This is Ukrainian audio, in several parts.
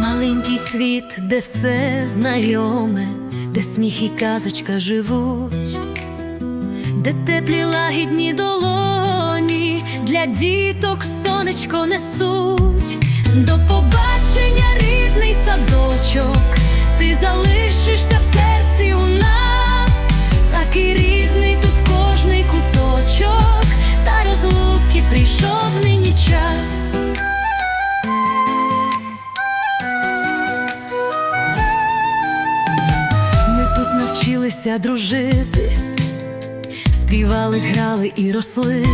Маленький світ, де все знайоме, де сміх і казочка живуть, де теплі лагідні долоні для діток сонечко несуть. Навчилися дружити, співали, грали і росли,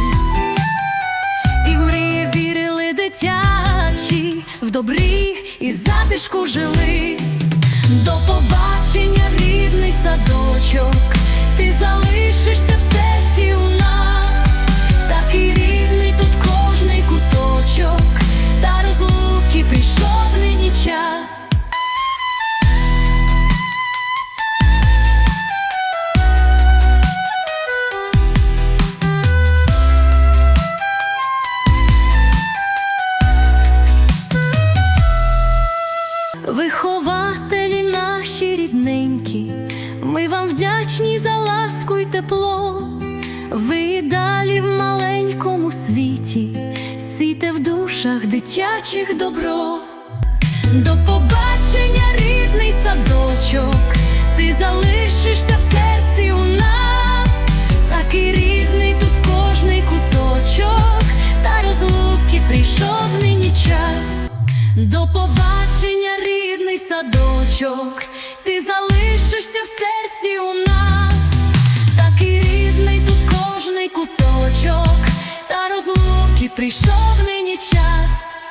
і в мрії вірили дитячі, в добрі і затишку жили. До побачення, рідний садочок, вам вдячні за ласку й тепло. Ви далі в маленькому світі, сійте в душах дитячих добро. До побачення, рідний садочок, ти залишишся в серці у нас, такий рідний тут кожний куточок, та розлуки прийшов нині час. До побачення, рідний садочок, ти залишишся в серці у нас, такий рідний тут кожний куточок, та розлуки прийшов нині час.